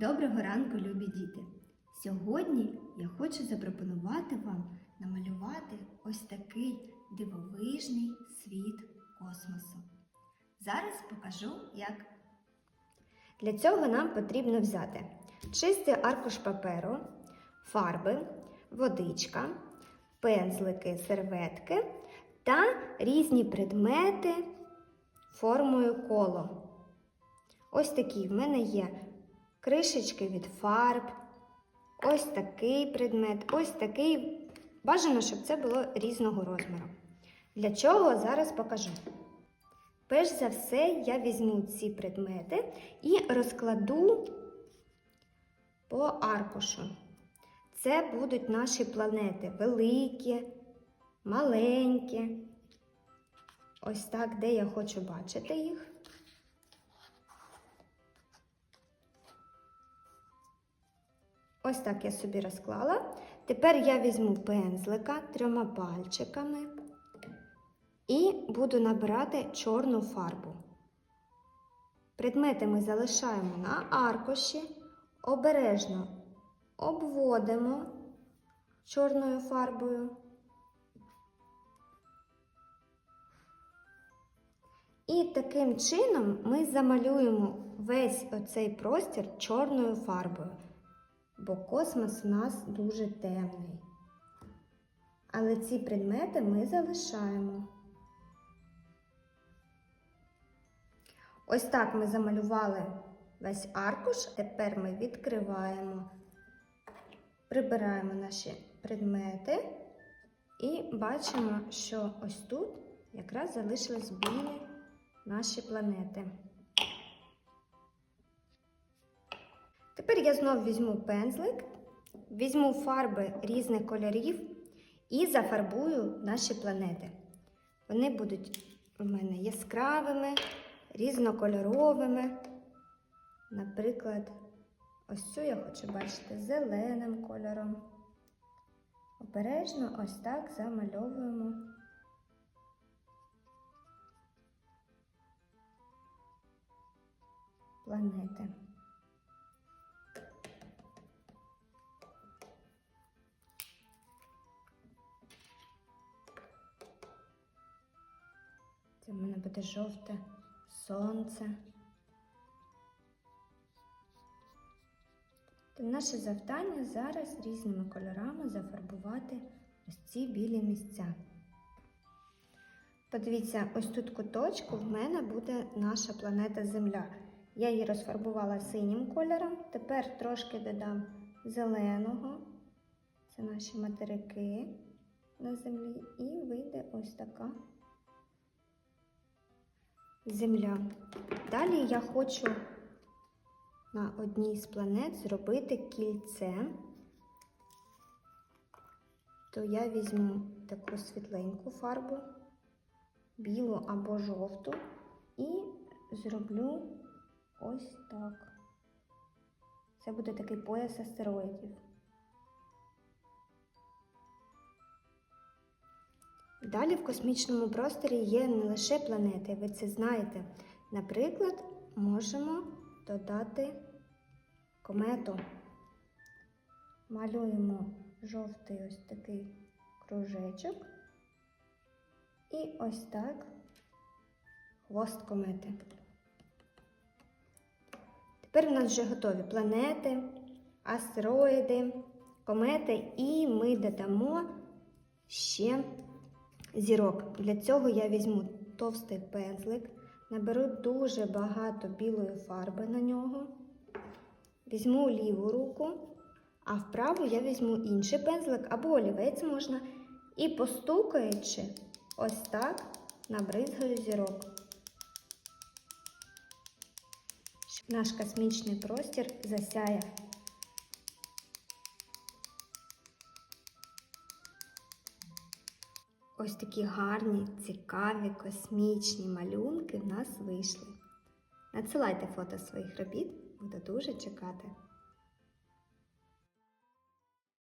Доброго ранку, любі діти! Сьогодні я хочу запропонувати вам намалювати ось такий дивовижний світ космосу. Зараз покажу, як. Для цього нам потрібно взяти чистий аркуш паперу, фарби, водичка, пензлики, серветки та різні предмети формою коло. Ось такі в мене є кришечки від фарб, ось такий предмет, ось такий. Бажано, щоб це було різного розміру. Для чого зараз покажу. Перш за все, я візьму ці предмети і розкладу по аркушу. Це будуть наші планети великі, маленькі. Ось так, де я хочу бачити їх. Ось так я собі розклала. Тепер я візьму пензлика трьома пальчиками і буду набирати чорну фарбу. Предмети ми залишаємо на аркуші, обережно обводимо чорною фарбою. І таким чином ми замалюємо весь оцей простір чорною фарбою бо космос у нас дуже темний. Але ці предмети ми залишаємо. Ось так ми замалювали весь аркуш, тепер ми відкриваємо, прибираємо наші предмети і бачимо, що ось тут якраз залишились білі наші планети. Тепер я знову візьму пензлик, візьму фарби різних кольорів і зафарбую наші планети. Вони будуть у мене яскравими, різнокольоровими. Наприклад, ось цю я хочу бачити зеленим кольором. Обережно ось так замальовуємо. Планети. В мене буде жовте сонце. То наше завдання зараз різними кольорами зафарбувати ось ці білі місця. Подивіться, ось тут куточку в мене буде наша планета Земля. Я її розфарбувала синім кольором, тепер трошки додам зеленого. Це наші материки на землі, і вийде ось така Земля. Далі я хочу на одній з планет зробити кільце, то я візьму таку світленьку фарбу, білу або жовту, і зроблю ось так. Це буде такий пояс астероїдів. Далі в космічному просторі є не лише планети, ви це знаєте. Наприклад, можемо додати комету. Малюємо жовтий ось такий кружечок. І ось так хвост комети. Тепер у нас вже готові планети, астероїди, комети, і ми додамо ще зірок. Для цього я візьму товстий пензлик, наберу дуже багато білої фарби на нього, візьму ліву руку, а вправу я візьму інший пензлик або олівець можна. І постукаючи, ось так набризгаю зірок. Наш космічний простір засяяв. Ось такі гарні, цікаві, космічні малюнки в нас вийшли. Надсилайте фото своїх робіт, буду дуже чекати.